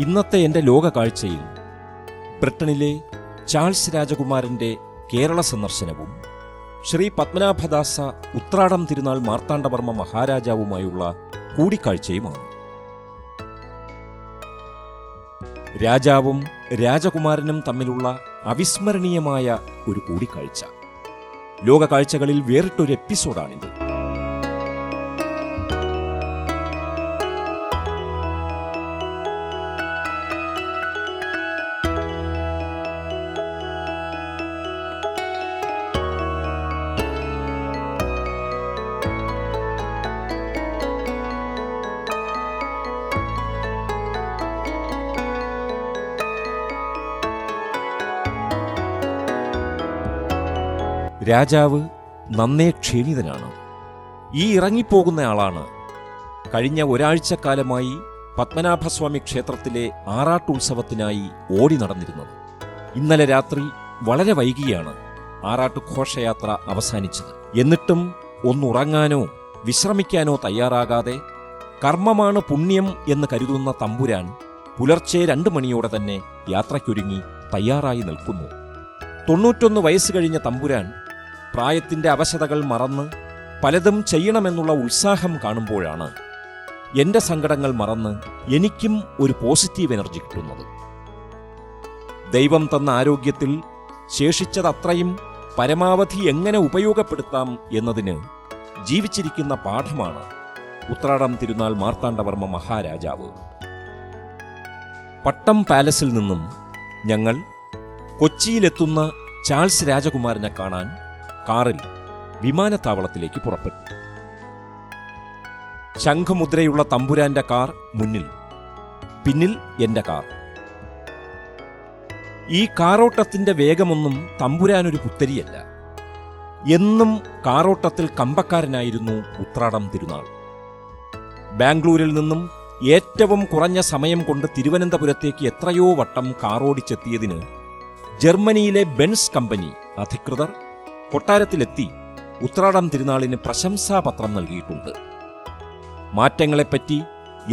ഇന്നത്തെ എന്റെ ലോക കാഴ്ചയിൽ ബ്രിട്ടനിലെ ചാൾസ് രാജകുമാരന്റെ കേരള സന്ദർശനവും ശ്രീ പത്മനാഭദാസ ഉത്രാടം തിരുനാൾ മാർത്താണ്ഡവർമ്മ മഹാരാജാവുമായുള്ള കൂടിക്കാഴ്ചയുമാണ്. രാജാവും രാജകുമാരനും തമ്മിലുള്ള അവിസ്മരണീയമായ ഒരു കൂടിക്കാഴ്ച. ലോക കാഴ്ചകളിൽ വേറിട്ടൊരു എപ്പിസോഡാണിത്. രാജാവ് നന്നേ ക്ഷീണിതനാണ്. ഈ ഇറങ്ങിപ്പോകുന്ന ആളാണ്. കഴിഞ്ഞ ഒരാഴ്ചക്കാലമായി പത്മനാഭസ്വാമി ക്ഷേത്രത്തിലെ ആറാട്ടുത്സവത്തിനായി ഓടി നടന്നിരുന്നത്. ഇന്നലെ രാത്രി വളരെ വൈകിയാണ് ആറാട്ട് ഘോഷയാത്ര അവസാനിച്ചത്. എന്നിട്ടും ഒന്നുറങ്ങാനോ വിശ്രമിക്കാനോ തയ്യാറാകാതെ കർമ്മമാണ് പുണ്യം എന്ന് കരുതുന്ന തമ്പുരാൻ പുലർച്ചെ രണ്ട് മണിയോടെ തന്നെ യാത്രയ്ക്കൊരുങ്ങി തയ്യാറായി നിൽക്കുന്നു. തൊണ്ണൂറ്റൊന്ന് വയസ്സ് കഴിഞ്ഞ തമ്പുരാൻ പ്രായത്തിന്റെ അവശതകൾ മറന്ന് പലതും ചെയ്യണമെന്നുള്ള ഉത്സാഹം കാണുമ്പോഴാണ് എന്റെ സങ്കടങ്ങൾ മറന്ന് എനിക്കും ഒരു പോസിറ്റീവ് എനർജി കിട്ടുന്നത്. ദൈവം തന്ന ആരോഗ്യത്തിൽ ശേഷിച്ചതത്രയും പരമാവധി എങ്ങനെ ഉപയോഗപ്പെടുത്താം എന്നതിന് ജീവിച്ചിരിക്കുന്ന പാഠമാണ് ഉത്രാടം തിരുനാൾ മാർത്താണ്ഡവർമ്മ മഹാരാജാവ്. പട്ടം പാലസിൽ നിന്നും ഞങ്ങൾ കൊച്ചിയിലെത്തുന്ന ചാൾസ് രാജകുമാരനെ കാണാൻ കാറിൽ വിമാനത്താവളത്തിലേക്ക് പുറപ്പെട്ടു. ശംഖുമുദ്രയുള്ള തമ്പുരാന്റെ കാർ മുന്നിൽ പിന്നിൽ എന്റെ കാർ. ഈ കാറോട്ടത്തിന്റെ വേഗമൊന്നും തമ്പുരാനൊരു പുത്തരിയല്ല. എന്നും കാറോട്ടത്തിൽ കമ്പക്കാരനായിരുന്നു ഉത്രാടം തിരുനാൾ. ബാംഗ്ലൂരിൽ നിന്നും ഏറ്റവും കുറഞ്ഞ സമയം കൊണ്ട് തിരുവനന്തപുരത്തേക്ക് എത്രയോ വട്ടം കാറോടിച്ചെത്തിയതിന് ജർമ്മനിയിലെ ബെൻസ് കമ്പനി അധികൃതർ കൊട്ടാരത്തിലെത്തി ഉത്രാടം തിരുനാളിന് പ്രശംസാപത്രം നൽകിയിട്ടുണ്ട്. മാറ്റങ്ങളെപ്പറ്റി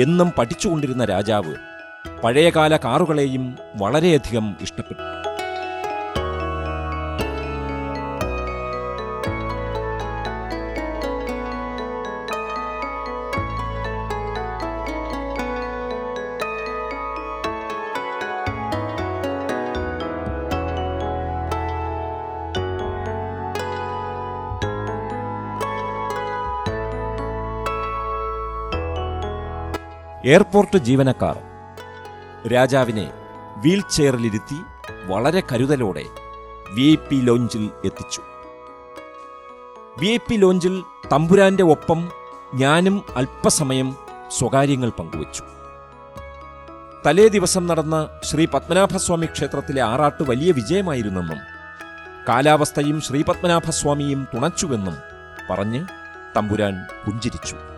എന്നും പഠിച്ചുകൊണ്ടിരുന്ന രാജാവ് പഴയകാല കാറുകളെയും വളരെയധികം ഇഷ്ടപ്പെട്ടു. എയർപോർട്ട് ജീവനക്കാർ. രാജാവിനെ വീൽ ചെയറിലിരുത്തി വളരെ കരുതലോടെ വി ഐ പി ലോഞ്ചിൽ എത്തിച്ചു. വി ഐ പി ലോഞ്ചിൽ തമ്പുരാന്റെ ഒപ്പം ഞാനും അല്പസമയം സ്വകാര്യങ്ങൾ പങ്കുവച്ചു. തലേ ദിവസം നടന്ന ശ്രീ പത്മനാഭസ്വാമി ക്ഷേത്രത്തിലെ ആറാട്ട് വലിയ വിജയമായിരുന്നെന്നും കാലാവസ്ഥയും ശ്രീപത്മനാഭസ്വാമിയും തുണച്ചുവെന്നും പറഞ്ഞ് തമ്പുരാൻ പുഞ്ചിരിച്ചു.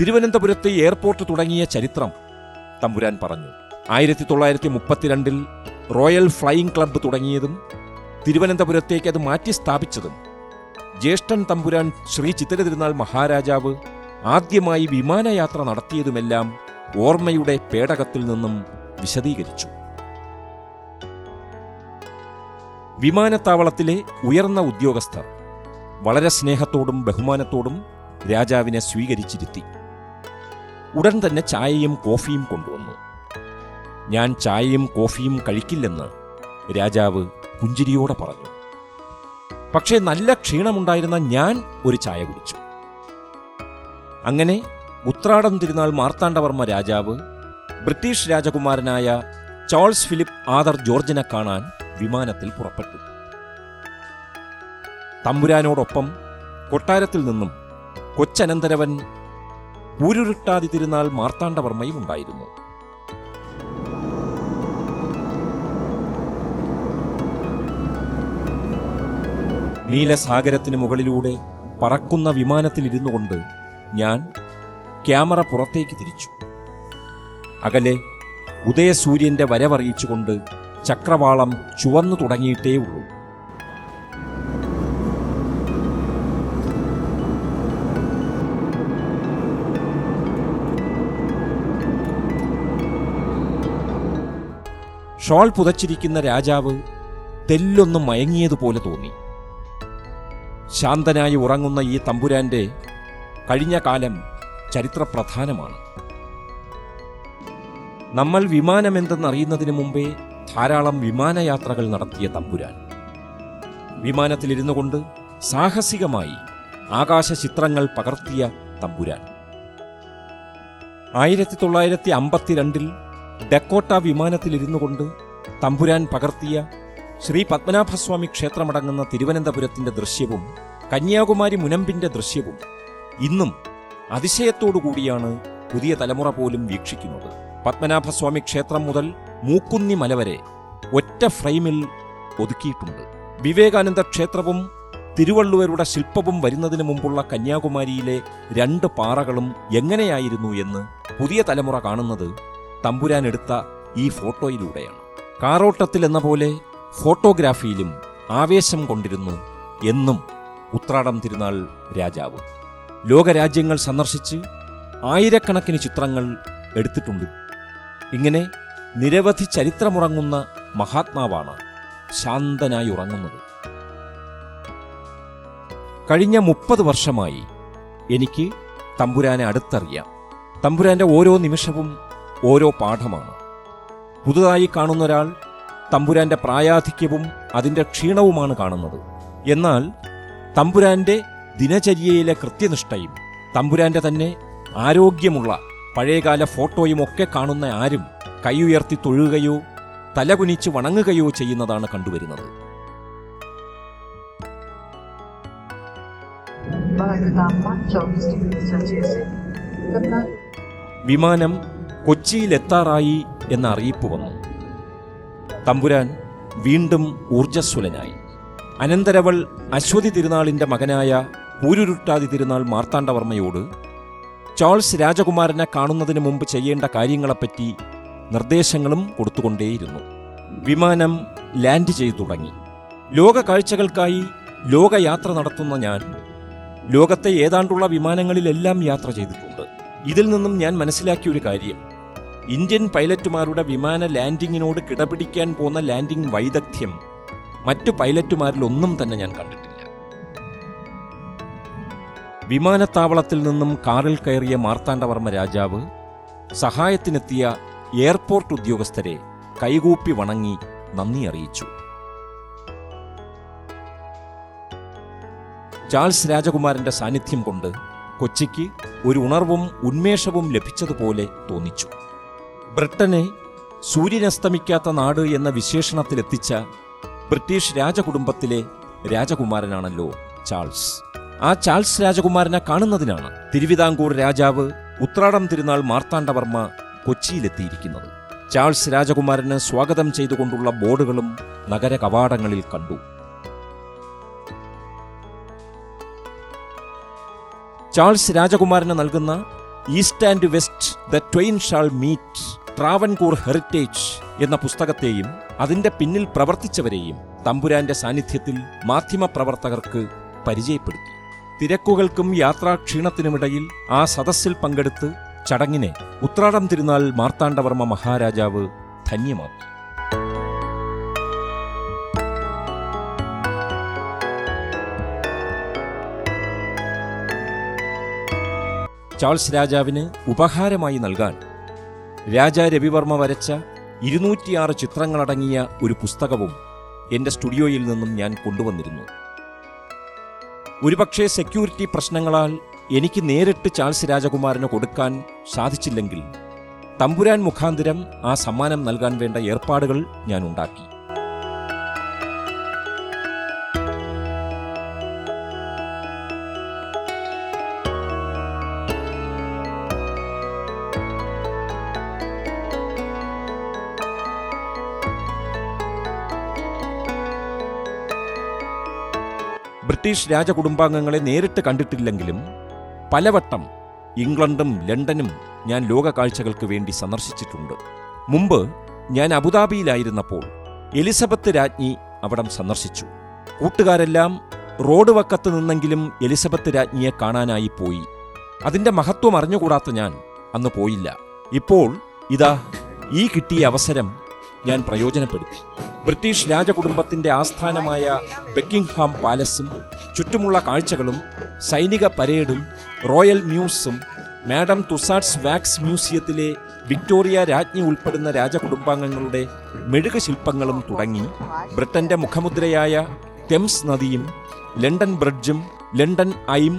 തിരുവനന്തപുരത്ത് എയർപോർട്ട് തുടങ്ങിയ ചരിത്രം തമ്പുരാൻ പറഞ്ഞു. ആയിരത്തി തൊള്ളായിരത്തി മുപ്പത്തിരണ്ടിൽ റോയൽ ഫ്ലൈയിംഗ് ക്ലബ്ബ് തുടങ്ങിയതും തിരുവനന്തപുരത്തേക്ക് അത് മാറ്റി സ്ഥാപിച്ചതും. ജ്യേഷ്ഠൻ തമ്പുരാൻ ശ്രീ ചിത്തിര തിരുനാൾ മഹാരാജാവ് ആദ്യമായി വിമാനയാത്ര നടത്തിയതുമെല്ലാം ഓർമ്മയുടെ പേടകത്തിൽ നിന്നും വിശദീകരിച്ചു. വിമാനത്താവളത്തിലെ ഉയർന്ന ഉദ്യോഗസ്ഥർ വളരെ സ്നേഹത്തോടും ബഹുമാനത്തോടും രാജാവിനെ സ്വീകരിച്ചിരുത്തി. ഉടൻ തന്നെ ചായയും കോഫിയും കൊണ്ടുവന്നു. ഞാൻ ചായയും കോഫിയും കഴിക്കില്ലെന്ന് രാജാവ് പുഞ്ചിരിയോടെ പറഞ്ഞു. പക്ഷേ നല്ല ക്ഷീണമുണ്ടായിരുന്ന ഞാൻ ഒരു ചായ കുടിച്ചു. അങ്ങനെ ഉത്രാടം തിരുനാൾ മാർത്താണ്ഡവർമ്മ രാജാവ് ബ്രിട്ടീഷ് രാജകുമാരനായ ചാൾസ് ഫിലിപ്പ് ആദർ ജോർജിനെ കാണാൻ വിമാനത്തിൽ പുറപ്പെട്ടു. തമ്പുരാനോടൊപ്പം കൊട്ടാരത്തിൽ നിന്നും കൊച്ചനന്തരവൻ ഊരുരുട്ടാതി തിരുനാൾ മാർത്താണ്ഡവർമ്മയും ഉണ്ടായിരുന്നു. നീലസാഗരത്തിന് മുകളിലൂടെ പറക്കുന്ന വിമാനത്തിലിരുന്നു കൊണ്ട് ഞാൻ ക്യാമറ പുറത്തേക്ക് തിരിച്ചു. അകലെ ഉദയസൂര്യന്റെ വരവറിയിച്ചുകൊണ്ട് ചക്രവാളം ചുവന്നു തുടങ്ങിയിട്ടേ ഉള്ളൂ ഷോൾ പുതച്ചിരിക്കുന്ന രാജാവ് തെല്ലൊന്നും മയങ്ങിയതുപോലെ തോന്നി. ശാന്തനായി ഉറങ്ങുന്ന ഈ തമ്പുരാന്റെ കഴിഞ്ഞ കാലം ചരിത്രപ്രധാനമാണ്. നമ്മൾ വിമാനമെന്തെന്നറിയുന്നതിന് മുമ്പേ ധാരാളം വിമാനയാത്രകൾ നടത്തിയ തമ്പുരാൻ. വിമാനത്തിലിരുന്നു കൊണ്ട് സാഹസികമായി ആകാശ ചിത്രങ്ങൾ പകർത്തിയ തമ്പുരാൻ. ആയിരത്തി തൊള്ളായിരത്തി അമ്പത്തിരണ്ടിൽ ഡക്കോട്ട വിമാനത്തിലിരുന്നു കൊണ്ട് തമ്പുരാൻ പകർത്തിയ ശ്രീ പത്മനാഭസ്വാമി ക്ഷേത്രമടങ്ങുന്ന തിരുവനന്തപുരത്തിന്റെ ദൃശ്യവും കന്യാകുമാരി മുനമ്പിന്റെ ദൃശ്യവും ഇന്നും അതിശയത്തോടുകൂടിയാണ് പുതിയ തലമുറ പോലും വീക്ഷിക്കുന്നത്. പത്മനാഭസ്വാമി ക്ഷേത്രം മുതൽ മൂക്കുന്നി മല വരെ ഒറ്റ ഫ്രെയിമിൽ ഒതുക്കിയിട്ടുണ്ട്. വിവേകാനന്ദ ക്ഷേത്രവും തിരുവള്ളുവരുടെ ശില്പവും വരുന്നതിന് മുമ്പുള്ള കന്യാകുമാരിയിലെ രണ്ട് പാറകളും എങ്ങനെയായിരുന്നു എന്ന് പുതിയ തലമുറ കാണുന്നത് തമ്പുരാൻ എടുത്ത ഈ ഫോട്ടോയിലൂടെയാണ്. കാറോട്ടത്തിൽ എന്ന പോലെ ഫോട്ടോഗ്രാഫിയിലും ആവേശം കൊണ്ടിരുന്നു എന്നും ഉത്രാടം തിരുനാൾ രാജാവ്. ലോകരാജ്യങ്ങൾ സന്ദർശിച്ച് ആയിരക്കണക്കിന് ചിത്രങ്ങൾ എടുത്തിട്ടുണ്ട്. ഇങ്ങനെ നിരവധി ചരിത്രമുറങ്ങുന്ന മഹാത്മാവാണ് ശാന്തനായി ഉറങ്ങുന്നത്. കഴിഞ്ഞ മുപ്പത് വർഷമായി എനിക്ക് തമ്പുരാനെ അടുത്തറിയാം. തമ്പുരാന്റെ ഓരോ നിമിഷവും ഓരോ പാഠമാണ്. പുതുതായി കാണുന്ന ഒരാൾ തമ്പുരാന്റെ പ്രായാധിക്യവും അതിന്റെ ക്ഷീണവുമാണ് കാണുന്നത്. എന്നാൽ തമ്പുരാന്റെ ദിനചര്യയിലെ കൃത്യനിഷ്ഠയും തമ്പുരാന്റെ തന്നെ ആരോഗ്യമുള്ള പഴയകാല ഫോട്ടോയും ഒക്കെ കാണുന്ന ആരും കൈയുയർത്തി തൊഴുകയോ തലകുനിച്ച് വണങ്ങുകയോ ചെയ്യുന്നതാണ് കണ്ടുവരുന്നത്. വിമാനം കൊച്ചിയിലെത്താറായി എന്ന അറിയിപ്പ് വന്നു. തമ്പുരാൻ വീണ്ടും ഊർജസ്വലനായി. അനന്തരവൾ അശ്വതി തിരുനാളിന്റെ മകനായ പൂരുരുട്ടാതി തിരുനാൾ മാർത്താണ്ഡവർമ്മയോട് ചാൾസ് രാജകുമാരനെ കാണുന്നതിന് മുമ്പ് ചെയ്യേണ്ട കാര്യങ്ങളെപ്പറ്റി നിർദ്ദേശങ്ങളും കൊടുത്തുകൊണ്ടേയിരുന്നു. വിമാനം ലാൻഡ് ചെയ്തു തുടങ്ങി. ലോക കാഴ്ചകൾക്കായി ലോകയാത്ര നടത്തുന്ന ഞാൻ ലോകത്തെ ഏതാണ്ടുള്ള വിമാനങ്ങളിലെല്ലാം യാത്ര ചെയ്തിട്ടുണ്ട്. ഇതിൽ നിന്നും ഞാൻ മനസ്സിലാക്കിയ ഒരു കാര്യം. ഇന്ത്യൻ പൈലറ്റുമാരുടെ വിമാന ലാൻഡിങ്ങിനോട് കിടപിടിക്കാൻ പോന്ന ലാൻഡിംഗ് വൈദഗ്ധ്യം മറ്റു പൈലറ്റുമാരിലൊന്നും തന്നെ ഞാൻ കണ്ടിട്ടില്ല. വിമാനത്താവളത്തിൽ നിന്നും കാറിൽ കയറിയ മാർത്താണ്ഡവർമ്മ രാജാവ് സഹായത്തിനെത്തിയ എയർപോർട്ട് ഉദ്യോഗസ്ഥരെ കൈകൂപ്പി വണങ്ങി നന്ദി അറിയിച്ചു. ചാൾസ് രാജകുമാരന്റെ സാന്നിധ്യം കൊണ്ട് കൊച്ചിക്ക് ഒരു ഉണർവും ഉന്മേഷവും ലഭിച്ചതുപോലെ തോന്നിച്ചു. ബ്രിട്ടനെ സൂര്യനസ്തമിക്കാത്ത നാട് എന്ന വിശേഷണത്തിലെത്തിച്ച ബ്രിട്ടീഷ് രാജകുടുംബത്തിലെ രാജകുമാരനാണല്ലോ ചാൾസ്. ആ ചാൾസ് രാജകുമാരനെ കാണുന്നതിനാണ് തിരുവിതാംകൂർ രാജാവ് ഉത്രാടം തിരുനാൾ മാർത്താണ്ഡവർമ്മ കൊച്ചിയിലെത്തിയിരിക്കുന്നത്. ചാൾസ് രാജകുമാരന് സ്വാഗതം ചെയ്തുകൊണ്ടുള്ള ബോർഡുകളും നഗര കവാടങ്ങളിൽ കണ്ടു. ചാൾസ് രാജകുമാരന് നൽകുന്ന east and west the twain shall meet Travancore heritage എന്ന പുസ്തകത്തെയും അതിന്റെ പിന്നിൽ പ്രവർത്തിച്ചവരെയും തമ്പുരാന്റെ സാന്നിധ്യത്തിൽ മാധ്യമപ്രവർത്തകർക്ക് പരിചയപ്പെടുത്തി. തിരക്കുകൾക്കും യാത്രാക്ഷീണത്തിനുമിടയിൽ ആ സദസ്സിൽ പങ്കെടുത്ത് ചടങ്ങിനെ ഉത്രാടം തിരുനാൾ മാർത്താണ്ഡവർമ്മ മഹാരാജാവ് ധന്യമാക്കി. ചാൾസ് രാജാവിന് ഉപഹാരമായി നൽകാൻ രാജാ രവിവർമ്മ വരച്ച ഇരുന്നൂറ്റിയാറ് ചിത്രങ്ങളടങ്ങിയ ഒരു പുസ്തകവും എന്റെ സ്റ്റുഡിയോയിൽ നിന്നും ഞാൻ കൊണ്ടുവന്നിരുന്നു. ഒരുപക്ഷെ സെക്യൂരിറ്റി പ്രശ്നങ്ങളാൽ എനിക്ക് നേരിട്ട് ചാൾസ് രാജകുമാരന് കൊടുക്കാൻ സാധിച്ചില്ലെങ്കിൽ തമ്പുരാൻ മുഖാന്തരം ആ സമ്മാനം നൽകാൻ വേണ്ട ഏർപ്പാടുകൾ ഞാൻ ഉണ്ടാക്കി. ബ്രിട്ടീഷ് രാജകുടുംബാംഗങ്ങളെ നേരിട്ട് കണ്ടിട്ടില്ലെങ്കിലും പലവട്ടം ഇംഗ്ലണ്ടും ലണ്ടനും ഞാൻ ലോക കാഴ്ചകൾക്ക് വേണ്ടി സന്ദർശിച്ചിട്ടുണ്ട്. മുമ്പ് ഞാൻ അബുദാബിയിലായിരുന്നപ്പോൾ എലിസബത്ത് രാജ്ഞി അവിടം സന്ദർശിച്ചു. കൂട്ടുകാരെല്ലാം റോഡ് വക്കത്ത് നിന്നെങ്കിലും എലിസബത്ത് രാജ്ഞിയെ കാണാനായി പോയി. അതിന്റെ മഹത്വം അറിഞ്ഞുകൂടാത്ത ഞാൻ അന്ന് പോയില്ല. ഇപ്പോൾ ഇതാ ഈ കിട്ടിയ അവസരം ഞാൻ പ്രയോജനപ്പെടുത്തി. ബ്രിട്ടീഷ് രാജകുടുംബത്തിന്റെ ആസ്ഥാനമായ ബെക്കിംഗ്ഹാം പാലസും ചുറ്റുമുള്ള കാഴ്ചകളും സൈനിക പരേഡും റോയൽ മ്യൂസും മാഡം തുസാഡ്സ് വാക്സ് മ്യൂസിയത്തിലെ വിക്ടോറിയ രാജ്ഞി ഉൾപ്പെടുന്ന രാജകുടുംബാംഗങ്ങളുടെ മെഴുക ശില്പങ്ങളും തുടങ്ങി ബ്രിട്ടന്റെ മുഖമുദ്രയായ തെംസ് നദിയും ലണ്ടൻ ബ്രിഡ്ജും ലണ്ടൻ ഐം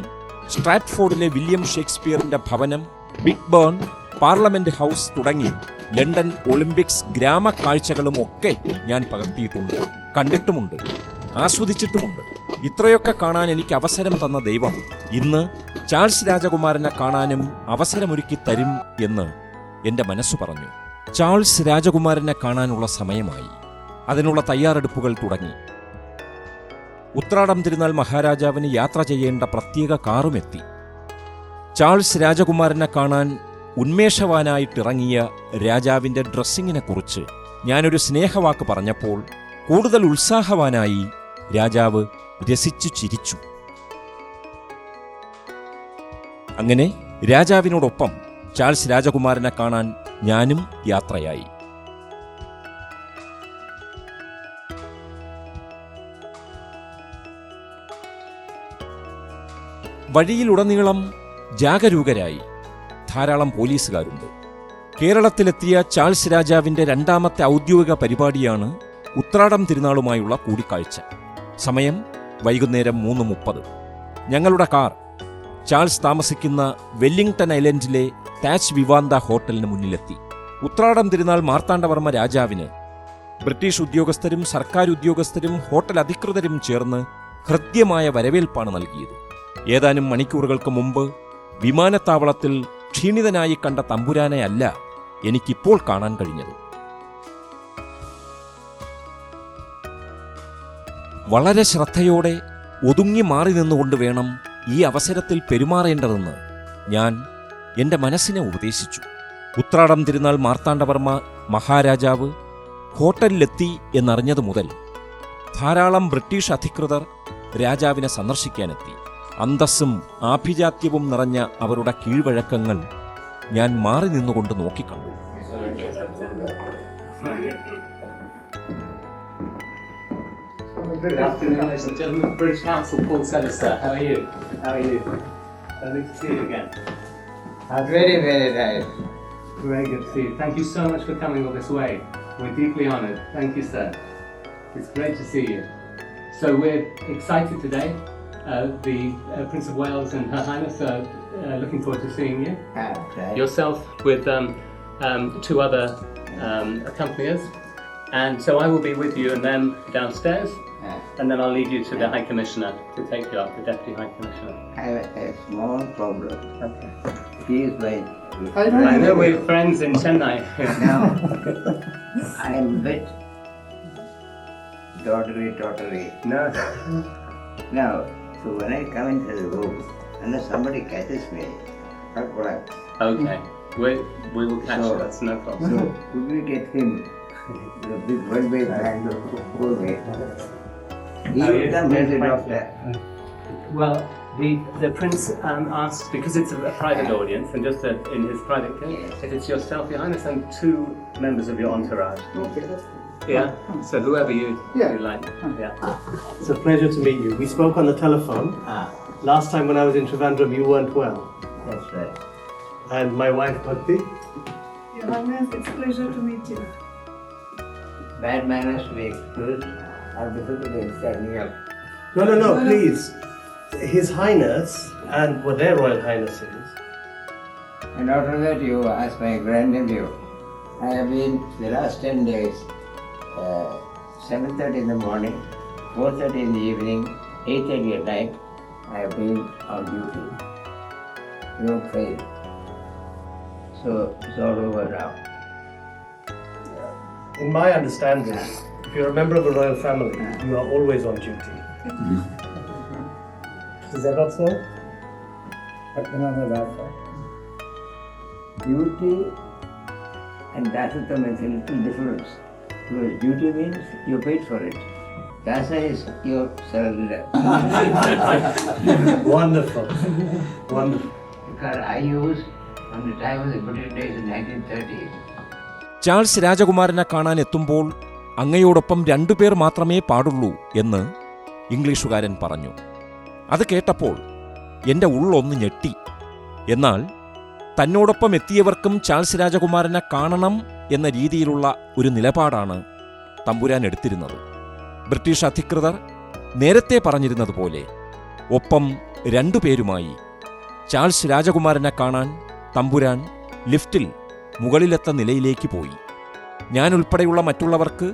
സ്ട്രാറ്റ്ഫോർഡിലെ വില്യം ഷേക്സ്പിയറിന്റെ ഭവനം ബിഗ് ബേൺ പാർലമെന്റ് ഹൗസ് തുടങ്ങി. ലണ്ടൻ ഒളിമ്പിക്സ് ഗ്രാമ കാഴ്ചകളും ഒക്കെ ഞാൻ പകർത്തിയിട്ടുണ്ട്. കണ്ടിട്ടുമുണ്ട്. ആസ്വദിച്ചിട്ടുമുണ്ട്. ഇത്രയൊക്കെ കാണാൻ എനിക്ക് അവസരം തന്ന ദൈവം ഇന്ന് ചാൾസ് രാജകുമാരനെ കാണാനും അവസരമൊരുക്കി തരും എന്ന് എന്റെ മനസ്സ് പറഞ്ഞു. ചാൾസ് രാജകുമാരനെ കാണാനുള്ള സമയമായി. അതിനുള്ള തയ്യാറെടുപ്പുകൾ തുടങ്ങി. ഉത്രാടം തിരുനാൾ മഹാരാജാവിന് യാത്ര ചെയ്യേണ്ട പ്രത്യേക കാറുമെത്തി ചാൾസ് രാജകുമാരനെ കാണാൻ ഉന്മേഷവാനായിട്ടിറങ്ങിയ രാജാവിന്റെ ഡ്രസ്സിങ്ങിനെ കുറിച്ച് ഞാനൊരു സ്നേഹവാക്ക് പറഞ്ഞപ്പോൾ കൂടുതൽ ഉത്സാഹവാനായി രാജാവ് രസിച്ചു ചിരിച്ചു. അങ്ങനെ രാജാവിനോടൊപ്പം ചാൾസ് രാജകുമാരനെ കാണാൻ ഞാനും യാത്രയായി. വഴിയിലുടനീളം ജാഗരൂകരായി. ധാരാളം പോലീസുകാരുണ്ട്. കേരളത്തിലെത്തിയ ചാൾസ് രാജാവിന്റെ രണ്ടാമത്തെ ഔദ്യോഗിക പരിപാടിയാണ് ഉത്രാടം തിരുനാളുമായുള്ള കൂടിക്കാഴ്ച. സമയം വൈകുന്നേരം മൂന്ന് മുപ്പത്. ഞങ്ങളുടെ കാർ ചാൾസ് താമസിക്കുന്ന വെല്ലിംഗ്ടൺ ഐലൻഡിലെ താച്ച് വിവാന്ത ഹോട്ടലിന് മുന്നിലെത്തി. ഉത്രാടം തിരുനാൾ മാർത്താണ്ഡവർമ്മ രാജാവിന് ബ്രിട്ടീഷ് ഉദ്യോഗസ്ഥരും സർക്കാർ ഉദ്യോഗസ്ഥരും ഹോട്ടൽ അധികൃതരും ചേർന്ന് ഹൃദ്യമായ വരവേൽപ്പാണ് നൽകിയത്. ഏതാനും മണിക്കൂറുകൾക്ക് മുമ്പ് വിമാനത്താവളത്തിൽ ക്ഷീണിതനായി കണ്ട തമ്പുരാനെ അല്ല എനിക്കിപ്പോൾ കാണാൻ കഴിഞ്ഞത്. വളരെ ശ്രദ്ധയോടെ ഒതുങ്ങി മാറി നിന്നുകൊണ്ട് വേണം ഈ അവസരത്തിൽ പെരുമാറേണ്ടതെന്ന് ഞാൻ എന്റെ മനസ്സിനെ ഉപദേശിച്ചു. ഉത്രാടം തിരുനാൾ മാർത്താണ്ഡവർമ്മ മഹാരാജാവ് ഹോട്ടലിലെത്തി എന്നറിഞ്ഞതു മുതൽ ധാരാളം ബ്രിട്ടീഷ് അധികൃതർ രാജാവിനെ സന്ദർശിക്കാനെത്തി. അന്തസ്സും ആഭിജാത്യവും നിറഞ്ഞ അവരുടെ കീഴ്വഴക്കങ്ങൾ ഞാൻ മാറി നിന്നുകൊണ്ട് നോക്കിക്കണ്ടു. Uh, the uh, Prince of Wales and Her Highness are uh, looking forward to seeing you. Right. Yourself with um, um, two other um, accompaniers. And so I will be with you and them downstairs. And then I'll lead you to the High Commissioner to take you up, the Deputy High Commissioner. I have a small problem. Okay. He is my I know we're friends in Chennai. Now, I am bit totally, totally. no. Now, so when I come into the room and then somebody catches me, what will I? Okay. We, we will catch So- you, that's no problem. So, could we get him the big one way back the hold me? He Oh, will yes, come yes, as a doctor. Well, the, the Prince um, asked, because it's a, a private audience and just a, in his private case, Yes. if it's yourself, Your Highness, and two members of your entourage. Okay, that's Yeah? So whoever you, Yeah. you like. Yeah. It's a pleasure to meet you. We spoke on the telephone. Ah, Last time when I was in Trivandrum, you weren't well. that's right. And my wife, Bhakti. Your Highness, it's a pleasure to meet you. bad manners to be excused. I have difficulty in standing up. No, no, no, please. His Highness and what their Royal Highness is. And after that, you ask my grandnephew. I have been the last 10 days, 7.30 in the morning, 4.30 in the evening, 8.30 at night, I have been on duty. No fail. So it's all over now. In my understanding, if you're a member of a royal family, you are always on duty. Is that not so? But remember that part. Duty and dasatha makes a little difference. Because duty means you paid for it. Dasa is your salary. Wonderful. Wonderful. Because I used, on the time of the British days in 1930, Charles രാജകുമാരനെ കാണാൻ എത്തുമ്പോൾ അങ്ങയോടൊപ്പം രണ്ടുപേർ മാത്രമേ പാടുള്ളൂ എന്ന് ഇംഗ്ലീഷുകാരൻ പറഞ്ഞു അത് കേട്ടപ്പോൾ എന്റെ ഉള്ളൊന്ന് ഞെട്ടി എന്നാൽ തന്നോടൊപ്പം എത്തിയവർക്കും ചാൾസ് രാജകുമാരനെ കാണണം എന്ന രീതിയിലുള്ള ഒരു നിലപാടാണ് തമ്പുരാൻ എടുത്തിരുന്നത്. ബ്രിട്ടീഷ് അധികൃതർ നേരത്തെ പറഞ്ഞിരുന്നത് പോലെ ഒപ്പം രണ്ടുപേരുമായി ചാൾസ് രാജകുമാരനെ കാണാൻ തമ്പുരാൻ ലിഫ്റ്റിൽ മുകളിലെത്ത നിലയിലേക്ക് പോയി. ഞാൻ ഉൾപ്പെടെയുള്ള മറ്റുള്ളവർക്ക്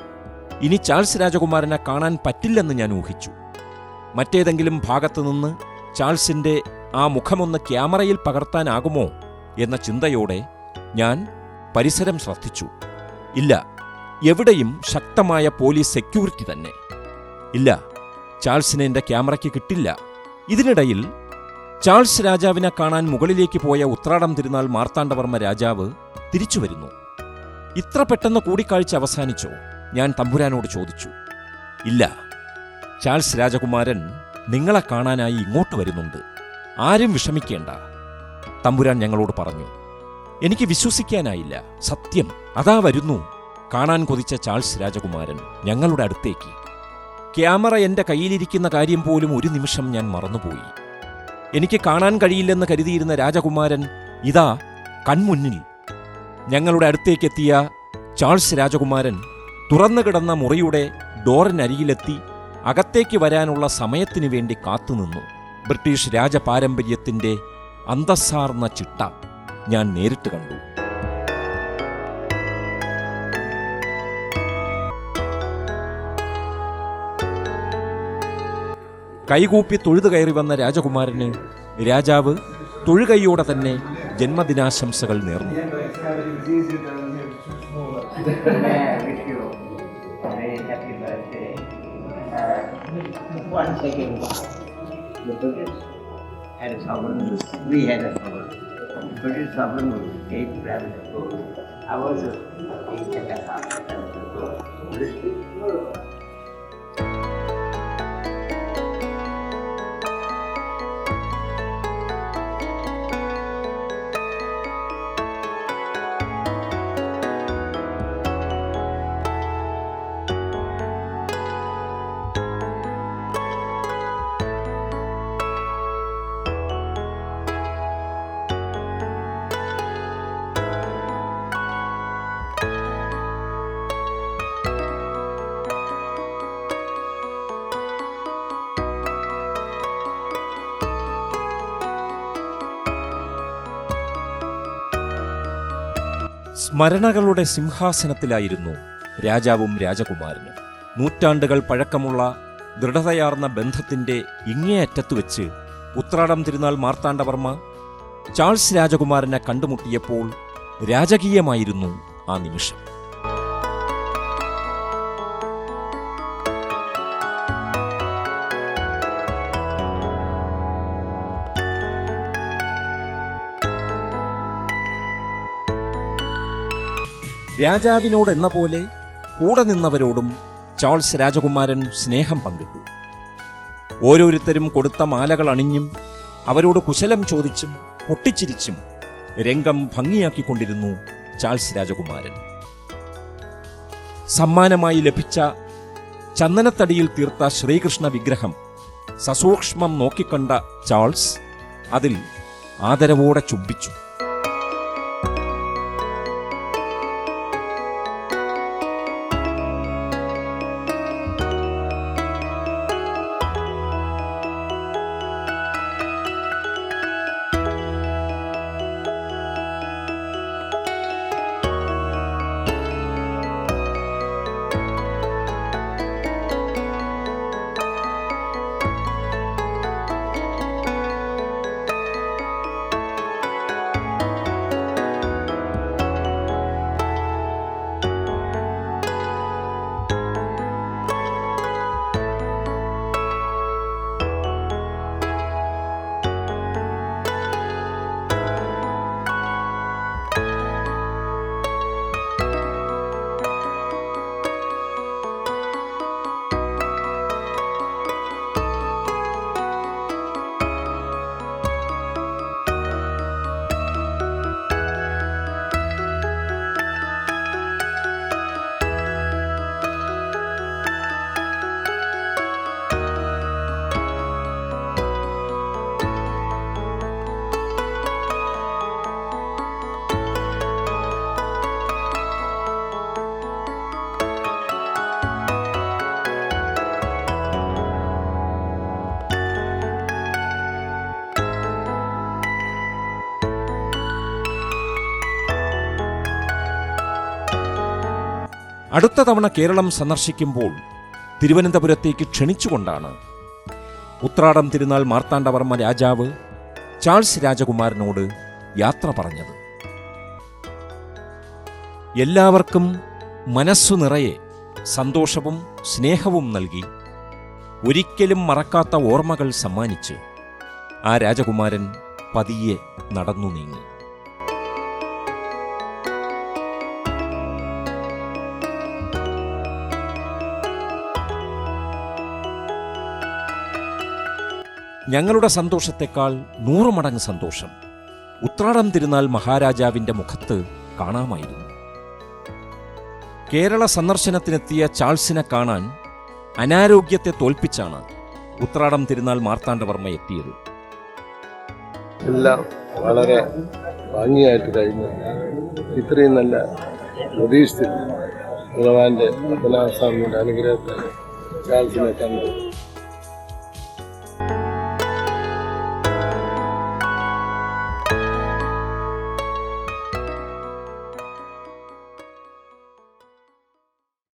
ഇനി ചാൾസ് രാജകുമാരനെ കാണാൻ പറ്റില്ലെന്ന് ഞാൻ ഊഹിച്ചു. മറ്റേതെങ്കിലും ഭാഗത്തുനിന്ന് ചാൾസിന്റെ ആ മുഖമൊന്ന് ക്യാമറയിൽ പകർത്താനാകുമോ എന്ന ചിന്തയോടെ ഞാൻ പരിസരം ശ്രദ്ധിച്ചു. ഇല്ല എവിടെയും ശക്തമായ പോലീസ് സെക്യൂരിറ്റി തന്നെ. ഇല്ല ചാൾസിനെ എന്റെ ക്യാമറയ്ക്ക് കിട്ടില്ല. ഇതിനിടയിൽ ചാൾസ് രാജാവിനെ കാണാൻ മുകളിലേക്ക് പോയ ഉത്രാടം തിരുനാൾ മാർത്താണ്ഡവർമ്മ രാജാവ് തിരിച്ചു വരുന്നു. ഇത്ര പെട്ടെന്ന് കൂടിക്കാഴ്ച അവസാനിച്ചോ? ഞാൻ തമ്പുരാനോട് ചോദിച്ചു. ഇല്ല ചാൾസ് രാജകുമാരൻ നിങ്ങളെ കാണാനായി ഇങ്ങോട്ട് വരുന്നുണ്ട്. ആരും വിഷമിക്കേണ്ട തമ്പുരാൻ ഞങ്ങളോട് പറഞ്ഞു. എനിക്ക് വിശ്വസിക്കാനായില്ല. സത്യം. അതാ വരുന്നു. കാണാൻ കൊതിച്ച ചാൾസ് രാജകുമാരൻ ഞങ്ങളുടെ അടുത്തേക്ക്. ക്യാമറ എന്റെ കയ്യിലിരിക്കുന്ന കാര്യം പോലും ഒരു നിമിഷം ഞാൻ മറന്നുപോയി. എനിക്ക് കാണാൻ കഴിയില്ലെന്ന് കരുതിയിരുന്ന രാജകുമാരൻ ഇതാ കൺമുന്നിൽ. ഞങ്ങളുടെ അടുത്തേക്കെത്തിയ ചാൾസ് രാജകുമാരൻ തുറന്നു കിടന്ന മുറിയുടെ ഡോറിനരികിലെത്തി അകത്തേക്ക് വരാനുള്ള സമയത്തിനു വേണ്ടി കാത്തുനിന്നു. ബ്രിട്ടീഷ് രാജപാരമ്പര്യത്തിന്റെ അന്തസ്സാർന്ന ചിട്ട. ഞാൻ നേരിട്ട് കണ്ടു. കൈകൂപ്പി തൊഴുതു കയറി വന്ന രാജകുമാരന് രാജാവ് തൊഴുകൈയോടെ തന്നെ ജന്മദിനാശംസകൾ നേർന്നു. British problem with great gravity. I was a സ്മരണകളുടെ സിംഹാസനത്തിലായിരുന്നു രാജാവും രാജകുമാരനും. നൂറ്റാണ്ടുകൾ പഴക്കമുള്ള ദൃഢതയാർന്ന ബന്ധത്തിന്റെ ഇങ്ങേയറ്റത്ത് വെച്ച് ഉത്രാടം തിരുനാൾ മാർത്താണ്ഡവർമ്മ ചാൾസ് രാജകുമാരനെ കണ്ടുമുട്ടിയപ്പോൾ രാജകീയമായിരുന്നു ആ നിമിഷം. രാജാവിനോടെന്ന പോലെ കൂടെ നിന്നവരോടും ചാൾസ് രാജകുമാരൻ സ്നേഹം പങ്കിട്ടു. ഓരോരുത്തരും കൊടുത്ത മാലകൾ അണിഞ്ഞും അവരോട് കുശലം ചോദിച്ചും പൊട്ടിച്ചിരിച്ചും രംഗം ഭംഗിയാക്കിക്കൊണ്ടിരുന്നു ചാൾസ് രാജകുമാരൻ. സമ്മാനമായി ലഭിച്ച ചന്ദനത്തടിയിൽ തീർത്ത ശ്രീകൃഷ്ണ വിഗ്രഹം സസൂക്ഷ്മം നോക്കിക്കണ്ട ചാൾസ് അതിൽ ആദരവോടെ ചുംബിച്ചു. അടുത്ത തവണ കേരളം സന്ദർശിക്കുമ്പോൾ തിരുവനന്തപുരത്തേക്ക് ക്ഷണിച്ചുകൊണ്ടാണ്. ഉത്രാടം തിരുനാൾ മാർത്താണ്ഡവർമ്മ രാജാവ് ചാൾസ് രാജകുമാരനോട് യാത്ര പറഞ്ഞത്. എല്ലാവർക്കും മനസ്സു നിറയെ സന്തോഷവും സ്നേഹവും നൽകി ഒരിക്കലും മറക്കാത്ത ഓർമ്മകൾ സമ്മാനിച്ച് ആ രാജകുമാരൻ പതിയെ നടന്നു നീങ്ങി. ഞങ്ങളുടെ സന്തോഷത്തെക്കാൾ നൂറുമടങ്ങ് സന്തോഷം. ഉത്രാടം തിരുനാൾ മഹാരാജാവിന്റെ മുഖത്ത് കാണാമായിരുന്നു. കേരള സന്ദർശനത്തിനെത്തിയ ചാൾസിനെ കാണാൻ അനാരോഗ്യത്തെ തോൽപ്പിച്ചാണ് ഉത്രാടം തിരുനാൾ മാർത്താണ്ഡവർമ്മ എത്തിയത്. എല്ലാം വളരെ ഭംഗിയായിട്ട് കഴിഞ്ഞു. ഇത്രയും നല്ല പ്രതീക്ഷിച്ചില്ല ഭഗവാന്റെ പത്മനാഭസ്വാമിയുടെ അനുഗ്രഹത്തിൽ ചാൾസിനെ കണ്ടു.